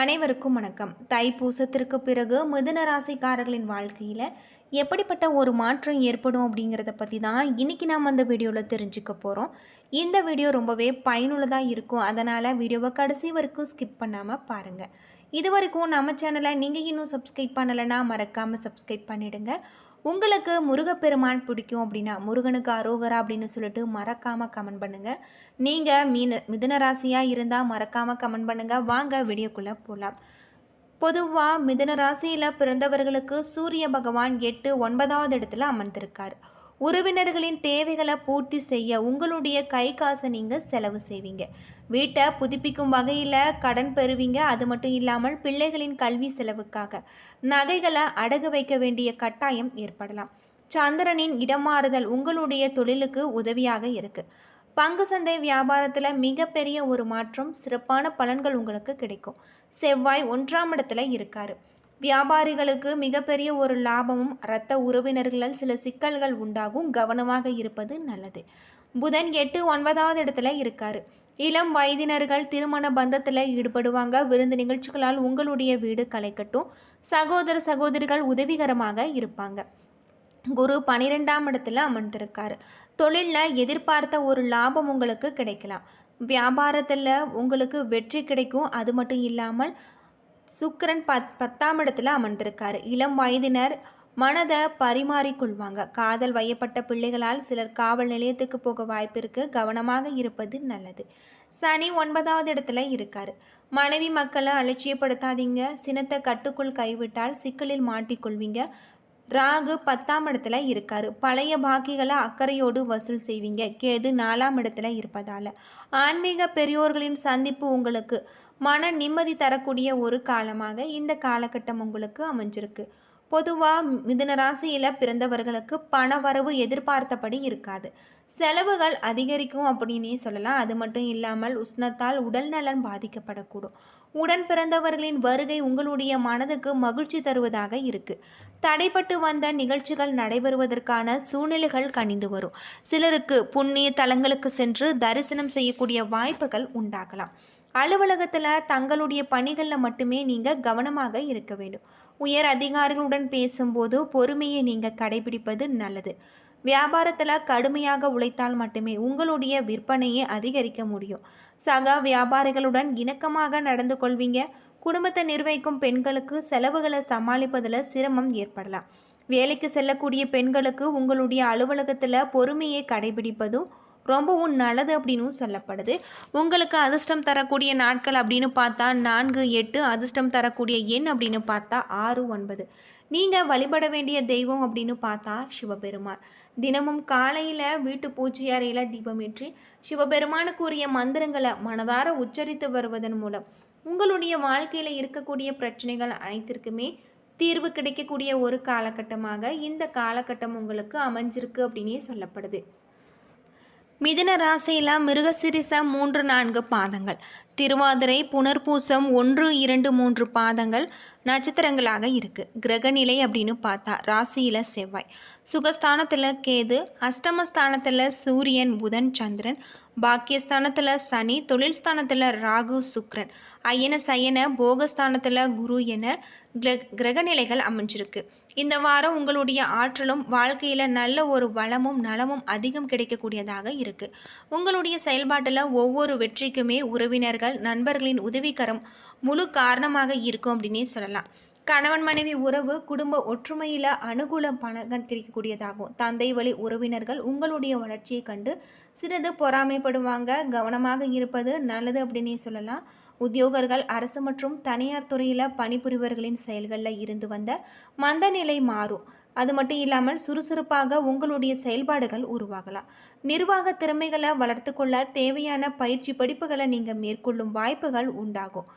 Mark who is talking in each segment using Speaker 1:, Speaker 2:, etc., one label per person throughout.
Speaker 1: அனைவருக்கும் வணக்கம். தைப்பூசத்திற்கு பிறகு மிதுன ராசிக்காரர்களின் வாழ்க்கையில் எப்படிப்பட்ட ஒரு மாற்றம் ஏற்படும் அப்படிங்கிறத பற்றி தான் இன்றைக்கி நாம் அந்த வீடியோவில் தெரிஞ்சுக்க போகிறோம் இந்த வீடியோ ரொம்பவே பயனுள்ளதாக இருக்கும். அதனால் வீடியோவை கடைசி வரைக்கும் ஸ்கிப் பண்ணாமல் பாருங்கள் இது வரைக்கும் நம்ம சேனலை நீங்கள் இன்னும் சப்ஸ்கிரைப் பண்ணலைன்னா மறக்காமல் சப்ஸ்கிரைப் பண்ணிவிடுங்க உங்களுக்கு முருகப்பெருமான் பிடிக்கும் அப்படின்னா முருகனுக்கு அரோகரா அப்படின்னு சொல்லிட்டு மறக்காமல் கமெண்ட் பண்ணுங்கள் நீங்கள் மீன மிதன ராசியாக இருந்தால் மறக்காமல் கமெண்ட் பண்ணுங்கள் வாங்க வீடியோக்குள்ளே போகலாம் பொதுவாக மிதன ராசியில் பிறந்தவர்களுக்கு சூரிய பகவான் எட்டு ஒன்பதாவது இடத்துல அமர்ந்திருக்கார். உறவினர்களின் தேவைகளை பூர்த்தி செய்ய உங்களுடைய கை காசை நீங்கள் செலவு செய்வீங்க. வீட்டை புதுப்பிக்கும் வகையில் கடன் பெறுவீங்க. அது மட்டும் இல்லாமல் பிள்ளைகளின் கல்வி செலவுக்காக நகைகளை அடகு வைக்க வேண்டிய கட்டாயம் ஏற்படலாம். சந்திரனின் இடமாறுதல் உங்களுடைய தொழிலுக்கு உதவியாக இருக்குது பங்கு சந்தை வியாபாரத்தில் மிகப்பெரிய ஒரு மாற்றம் சிறப்பான பலன்கள் உங்களுக்கு கிடைக்கும். செவ்வாய் ஒன்றாம் இடத்துல இருக்காரு. வியாபாரிகளுக்கு மிகப்பெரிய ஒரு லாபமும் இரத்த உறவினர்களால் சில சிக்கல்கள் உண்டாகும். கவனமாக இருப்பது நல்லது. புதன் எட்டு ஒன்பதாவது இடத்துல இருக்கார். இளம் வயதினர்கள் திருமண பந்தத்தில் ஈடுபடுவாங்க. விருந்து நிகழ்ச்சிகளால் உங்களுடைய வீடு கலைக்கட்டும். சகோதர சகோதரிகள் உதவிகரமாக இருப்பாங்க. குரு பனிரெண்டாம் இடத்துல அமர்ந்திருக்காரு. தொழிலில் எதிர்பார்த்த ஒரு லாபம் உங்களுக்கு கிடைக்கலாம். வியாபாரத்தில் உங்களுக்கு வெற்றி கிடைக்கும். அது மட்டும் இல்லாமல் சுக்கரன் பத் பத்தாம் இடத்துல அமர்ந்திருக்காரு. இளம் வயதினர் மனதை பரிமாறிக்கொள்வாங்க. காதல் வயப்பட்ட பிள்ளைகளால் சிலர் காவல் நிலையத்துக்கு போக வாய்ப்பு கவனமாக இருப்பது நல்லது. சனி ஒன்பதாவது இடத்துல இருக்கார். மனைவி மக்களை அலட்சியப்படுத்தாதீங்க. சினத்தை கட்டுக்குள் கைவிட்டால் சிக்கலில் மாட்டிக்கொள்வீங்க. ராகு பத்தாம் இடத்துல இருக்கார். பழைய பாக்கிகளை அக்கறையோடு வசூல் செய்வீங்க. கேது நாலாம் இடத்துல இருப்பதால். ஆன்மீக பெரியோர்களின் சந்திப்பு உங்களுக்கு மன நிம்மதி தரக்கூடிய ஒரு காலமாக இந்த காலகட்டம் உங்களுக்கு அமைஞ்சிருக்கு. பொதுவாக மிதுன ராசியில் பிறந்தவர்களுக்கு பண வரவு எதிர்பார்த்தபடி இருக்காது. செலவுகள் அதிகரிக்கும் அப்படின்னே சொல்லலாம். அது மட்டும் இல்லாமல் உஷ்ணத்தால் உடல் நலன் பாதிக்கப்படக்கூடும். உடன் பிறந்தவர்களின் வருகை உங்களுடைய மனதுக்கு மகிழ்ச்சி தருவதாக இருக்குது தடைப்பட்டு வந்த நிகழ்ச்சிகள் நடைபெறுவதற்கான சூழ்நிலைகள் கனிந்து வரும். சிலருக்கு புண்ணிய தலங்களுக்கு சென்று தரிசனம் செய்யக்கூடிய வாய்ப்புகள் உண்டாகலாம். அலுவலகத்தில் தங்களுடைய பணிகளில் மட்டுமே நீங்கள் கவனமாக இருக்க வேண்டும். உயர் அதிகாரிகளுடன் பேசும்போது பொறுமையை நீங்கள் கடைபிடிப்பது நல்லது. வியாபாரத்தில் கடுமையாக உழைத்தால் மட்டுமே உங்களுடைய விற்பனையை அதிகரிக்க முடியும். சக வியாபாரிகளுடன் இணக்கமாக நடந்து கொள்வீங்க. குடும்பத்தை நிர்வகிக்கும் பெண்களுக்கு செலவுகளை சமாளிப்பதில் சிரமம் ஏற்படலாம். வேலைக்கு செல்லக்கூடிய பெண்களுக்கு உங்களுடைய அலுவலகத்தில் பொறுமையை கடைபிடிப்பதும் ரொம்பவும் நல்லது அப்படின்னு சொல்லப்படுது. உங்களுக்கு அதிர்ஷ்டம் தரக்கூடிய நாட்கள் அப்படின்னு பார்த்தா நான்கு எட்டு அதிர்ஷ்டம் தரக்கூடிய எண் அப்படின்னு பார்த்தா ஆறு ஒன்பது. நீங்கள் வழிபட வேண்டிய தெய்வம் அப்படின்னு பார்த்தா சிவபெருமான். தினமும் காலையில் வீட்டு பூஜை அறையில் தீபமேற்றி சிவபெருமானுக்குரிய மந்திரங்களை மனதார உச்சரித்து வருவதன் மூலம் உங்களுடைய வாழ்க்கையில் இருக்கக்கூடிய பிரச்சனைகள் அனைத்திற்குமே தீர்வு கிடைக்கக்கூடிய ஒரு காலகட்டமாக இந்த காலகட்டம் உங்களுக்கு அமைஞ்சிருக்கு அப்படின்னே சொல்லப்படுது. மிதுன ராசியில் மிருகசிரிச மூன்று நான்கு பாதங்கள். திருவாதிரை புனர்பூசம் ஒன்று இரண்டு மூன்று பாதங்கள் நட்சத்திரங்களாக இருக்குது கிரகநிலை அப்படின்னு பார்த்தா ராசியில் செவ்வாய். சுகஸ்தானத்தில் கேது அஷ்டமஸ்தானத்தில் சூரியன் புதன் சந்திரன் பாக்கியஸ்தானத்தில் சனி தொழில் ஸ்தானத்தில் ராகு சுக்ரன். அயன சயன போகஸ்தானத்தில் குரு என கிரகநிலைகள் அமைஞ்சிருக்கு. இந்த வாரம் உங்களுடைய ஆற்றலும் வாழ்க்கையில் நல்ல ஒரு வளமும் நலமும் அதிகம் கிடைக்கக்கூடியதாக இருக்குது உங்களுடைய செயல்பாட்டில் ஒவ்வொரு வெற்றிக்குமே உறவினர்கள் நண்பர்களின் உதவிக்கரம் முழு காரணமாக இருக்கும் அப்படின்னே சொல்லலாம். கணவன் மனைவி உறவு குடும்ப ஒற்றுமையில் அனுகூல பணங்கள் கிடைக்கக்கூடியதாகும். தந்தை வழி உறவினர்கள் உங்களுடைய வளர்ச்சியை கண்டு சிறிது பொறாமைப்படுவாங்க. கவனமாக இருப்பது நல்லது அப்படின்னே சொல்லலாம். உத்தியோகர்கள் அரசு மற்றும் தனியார் துறையில் பணிபுரிவர்களின் செயல்களில் இருந்து வந்த மந்த நிலை மாறும். அது மட்டும் இல்லாமல் சுறுசுறுப்பாக உங்களுடைய செயல்பாடுகள் உருவாகலாம். நிர்வாக திறமைகளை வளர்த்து கொள்ள தேவையான பயிற்சி படிப்புகளை நீங்கள் மேற்கொள்ளும் வாய்ப்புகள் உண்டாகும்.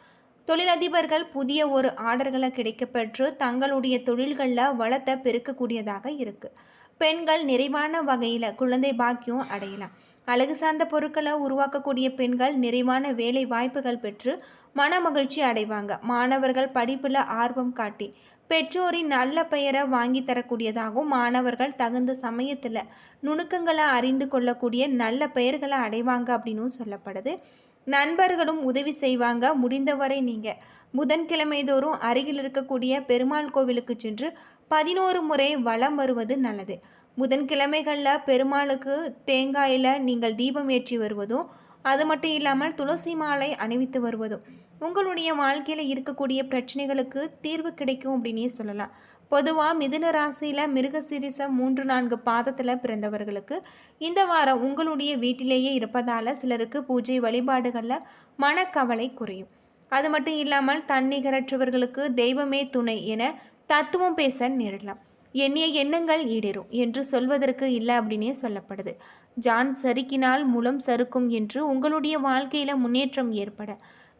Speaker 1: தொழிலதிபர்கள் புதிய ஒரு ஆர்டர்களை கிடைக்கப்பெற்று தங்களுடைய தொழில்களில் வளத்தை பெருக்கக்கூடியதாக இருக்குது பெண்கள் நிறைவான வகையில் குழந்தை பாக்கியம் அடையலாம். அழகு சார்ந்த பொருட்களை உருவாக்கக்கூடிய பெண்கள் நிறைவான வேலை வாய்ப்புகள் பெற்று மன மகிழ்ச்சி அடைவாங்க. மாணவர்கள் படிப்பில் ஆர்வம் காட்டி பெற்றோரின் நல்ல பெயரை வாங்கி தரக்கூடியதாகவும் மாணவர்கள் தகுந்த சமயத்தில் நுணுக்கங்களை அறிந்து கொள்ளக்கூடிய நல்ல பெயர்களை அடைவாங்க அப்படின்னும் சொல்லப்படுது. நண்பர்களும் உதவி செய்வாங்க. முடிந்தவரை நீங்கள் புதன்கிழமை தோறும் அருகில் இருக்கக்கூடிய பெருமாள் கோவிலுக்கு சென்று பதினோரு முறை வலம் வருவது நல்லது. புதன்கிழமைகளில் பெருமாளுக்கு தேங்காயில் நீங்கள் தீபம் ஏற்றி வருவதும் அது மட்டும் இல்லாமல் துளசி மாலை அணிவித்து வருவதும். உங்களுடைய வாழ்க்கையில் இருக்கக்கூடிய பிரச்சனைகளுக்கு தீர்வு கிடைக்கும் அப்படின்னே சொல்லலாம். பொதுவாக மிதுன ராசியில் மிருகசிரிச மூன்று நான்கு பாதத்தில் பிறந்தவர்களுக்கு இந்த வாரம் உங்களுடைய வீட்டிலேயே இருப்பதால் சிலருக்கு பூஜை வழிபாடுகளில் மனக்கவலை குறையும். அது மட்டும் இல்லாமல் தன்னிகரற்றவர்களுக்கு தெய்வமே துணை என தத்துவம் பேச நேரிடலாம். எண்ணிய எண்ணங்கள் ஈடேறும் என்று சொல்வதற்கு இல்லை அப்படின்னே சொல்லப்படுது. ஜான் சறுக்கினால் மூலம் சறுக்கும் என்று உங்களுடைய வாழ்க்கையில் முன்னேற்றம் ஏற்பட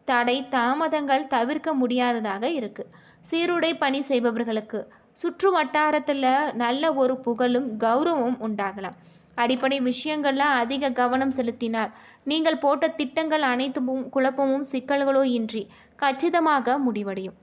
Speaker 1: தடை தாமதங்கள் தவிர்க்க முடியாததாக இருக்குது சீருடை பணி செய்பவர்களுக்கு சுற்று வட்டாரத்தில் நல்ல ஒரு புகழும் கௌரவமும் உண்டாகலாம். அடிப்படை விஷயங்களில் அதிக கவனம் செலுத்தினால் நீங்கள் போட்ட திட்டங்கள் அனைத்தும் குழப்பமும் சிக்கல்களோ இன்றி கச்சிதமாக முடிவடையும்.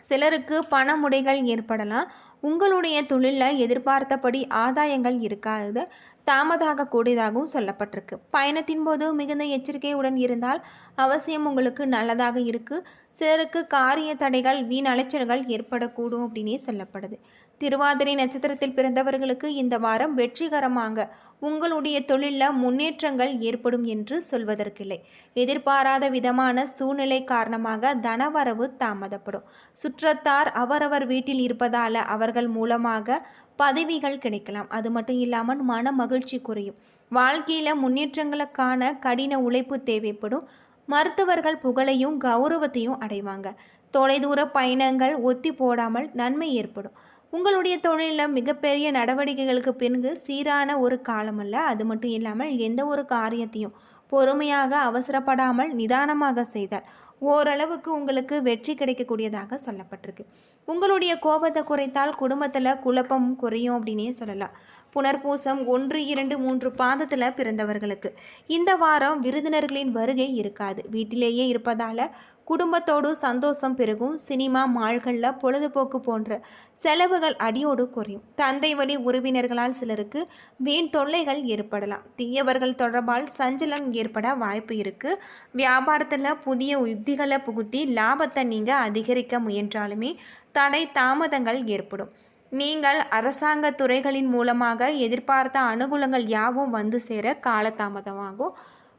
Speaker 1: சிலருக்கு பணமுடைகள் ஏற்படலாம். உங்களுடைய தொழிலில் எதிர்பார்த்தபடி ஆதாயங்கள் இருக்காது. தாமதாக கூடியதாகவும் சொல்லப்பட்டிருக்கு. பயணத்தின் போது மிகுந்த எச்சரிக்கையுடன் இருந்தால் அவசியம் உங்களுக்கு நல்லதாக இருக்குது சிலருக்கு காரிய தடைகள் வீண் அலைச்சல்கள் ஏற்படக்கூடும் அப்படின்னே சொல்லப்படுது. திருவாதிரை நட்சத்திரத்தில் பிறந்தவர்களுக்கு இந்த வாரம் வெற்றிகரமாக உங்களுடைய தொழிலில் முன்னேற்றங்கள் ஏற்படும் என்று சொல்வதற்கில்லை. எதிர்பாராத விதமான சூழ்நிலை காரணமாக தனவரவு தாமதப்படும். சுற்றத்தார் அவரவர் வீட்டில் இருப்பதால் அவர்கள் மூலமாக பதவிகள் கிடைக்கலாம். அது மட்டும் இல்லாமல் மன மகிழ்ச்சி குறையும். வாழ்க்கையில் முன்னேற்றங்களுக்கான கடின உழைப்பு தேவைப்படும். மருத்துவர்கள் புகழையும் கௌரவத்தையும் அடைவாங்க. தொலைதூர பயணங்கள் ஒத்தி போடாமல் நன்மை ஏற்படும். உங்களுடைய தொழிலில் மிகப்பெரிய நடவடிக்கைகளுக்கு பிறகு சீரான ஒரு காலம் அல்ல அது மட்டும் இல்லாமல் எந்த ஒரு காரியத்தையும் பொறுமையாக அவசரப்படாமல் நிதானமாக செய்தால் ஓரளவுக்கு உங்களுக்கு வெற்றி கிடைக்கக்கூடியதாக சொல்லப்பட்டிருக்கு. உங்களுடைய கோபத்தை குறைத்தால் குடும்பத்தில் குழப்பம் குறையும் அப்படின்னே சொல்லலாம். புனர்பூசம் ஒன்று இரண்டு மூன்று பாதத்தில் பிறந்தவர்களுக்கு. இந்த வாரம் விருந்தினர்களின் வருகை இருக்காது. வீட்டிலேயே இருப்பதால் குடும்பத்தோடு சந்தோஷம் பெருகும். சினிமா மால்களில் பொழுதுபோக்கு போன்ற செலவுகள் அடியோடு குறையும். தந்தை வழி உறவினர்களால் சிலருக்கு வீண் தொல்லைகள் ஏற்படலாம். தீயவர்கள் தொடர்பால் சஞ்சலம் ஏற்பட வாய்ப்பு இருக்குது வியாபாரத்தில் புதிய யுக்திகளை புகுத்தி லாபத்தை நீங்கள் அதிகரிக்க முயன்றாலுமே தடை தாமதங்கள் ஏற்படும். நீங்கள் அரசாங்க துறைகளின் மூலமாக எதிர்பார்த்த அனுகூலங்கள் யாவும் வந்து சேர காலதாமதமாகும்.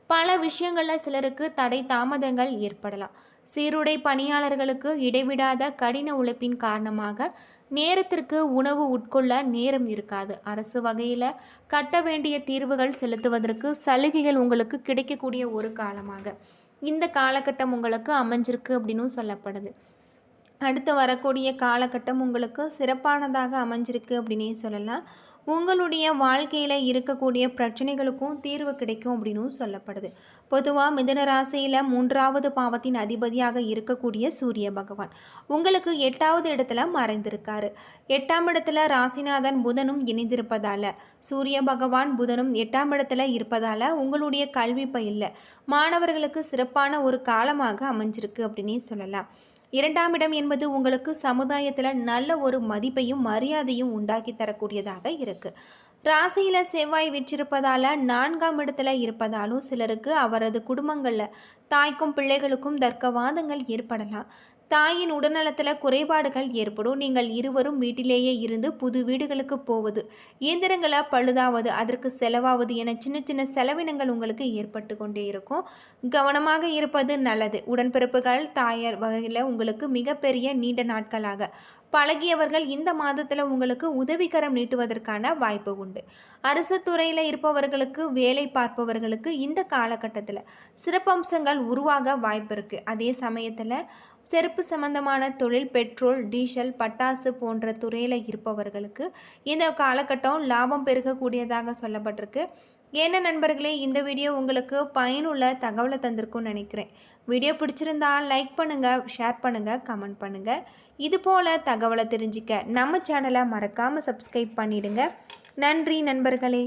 Speaker 1: பல விஷயங்களில் சிலருக்கு தடை தாமதங்கள் ஏற்படலாம். சீருடை பணியாளர்களுக்கு இடைவிடாத கடின உழைப்பின் காரணமாக நேரத்திற்கு உணவு உட்கொள்ள நேரம் இருக்காது. அரசு வகையில் கட்ட வேண்டிய தீர்வுகள் செலுத்துவதற்கு சலுகைகள் உங்களுக்கு கிடைக்கக்கூடிய ஒரு காலமாக. இந்த காலகட்டம் உங்களுக்கு அமைஞ்சிருக்கு அப்படின்னும் சொல்லப்படுது. அடுத்து வரக்கூடிய காலகட்டம் உங்களுக்கு சிறப்பானதாக அமைஞ்சிருக்கு அப்படின்னே சொல்லலாம். உங்களுடைய வாழ்க்கையில் இருக்கக்கூடிய பிரச்சனைகளுக்கும் தீர்வு கிடைக்கும் அப்படின்னும் சொல்லப்படுது. பொதுவாக மிதன ராசியில் மூன்றாவது பாவத்தின் அதிபதியாக இருக்கக்கூடிய சூரிய பகவான். உங்களுக்கு எட்டாவது இடத்துல மறைந்திருக்காரு. எட்டாம் இடத்துல ராசிநாதன் புதனும் இணைந்திருப்பதால் சூரிய பகவான் புதனும் எட்டாம் இடத்துல இருப்பதால் உங்களுடைய கல்வி பயில மாணவர்களுக்கு சிறப்பான ஒரு காலமாக அமைஞ்சிருக்கு அப்படின்னே சொல்லலாம். இரண்டாம் இடம் என்பது உங்களுக்கு சமுதாயத்தில் நல்ல ஒரு மதிப்பையும் மரியாதையும் உண்டாக்கி தரக்கூடியதாக இருக்குது ராசியில் செவ்வாய் விற்றிருப்பதால் நான்காம் இடத்துல இருப்பதாலும் சிலருக்கு அவரது குடும்பங்களில் தாய்க்கும் பிள்ளைகளுக்கும் தர்க்கவாதங்கள் ஏற்படலாம். தாயின் உடல்நலத்தில் குறைபாடுகள் ஏற்படும். நீங்கள் இருவரும் வீட்டிலேயே இருந்து புது வீடுகளுக்கு போவது இயந்திரங்களை பழுதாவது அதற்கு செலவாவது என சின்ன சின்ன செலவினங்கள் உங்களுக்கு ஏற்பட்டு கொண்டே இருக்கும். கவனமாக இருப்பது நல்லது. உடன்பிறப்புகள் தாயார் வகையில் உங்களுக்கு மிகப்பெரிய நீண்ட நாட்களாக பழகியவர்கள் இந்த மாதத்தில் உங்களுக்கு உதவிக்கரம் நீட்டுவதற்கான வாய்ப்பு உண்டு. அரசு துறையில் இருப்பவர்களுக்கு வேலை பார்ப்பவர்களுக்கு இந்த காலகட்டத்தில் சிறப்பம்சங்கள் உருவாக வாய்ப்பு இருக்குது அதே சமயத்தில் செருப்பு சம்பந்தமான தொழில் பெட்ரோல் டீசல் பட்டாசு போன்ற துறையில் இருப்பவர்களுக்கு இந்த காலகட்டம் லாபம் பெருகக்கூடியதாக சொல்லப்பட்டிருக்கு. என்ன நண்பர்களே இந்த வீடியோ உங்களுக்கு பயனுள்ள தகவலை தந்திருக்கும்னு நினைக்கிறேன். வீடியோ பிடிச்சிருந்தா லைக் பண்ணுங்கள் ஷேர் பண்ணுங்கள் கமெண்ட் பண்ணுங்கள் இது போல் தகவலை தெரிஞ்சிக்க நம்ம சேனலை மறக்காமல் சப்ஸ்கிரைப் பண்ணிவிடுங்க நன்றி நண்பர்களே.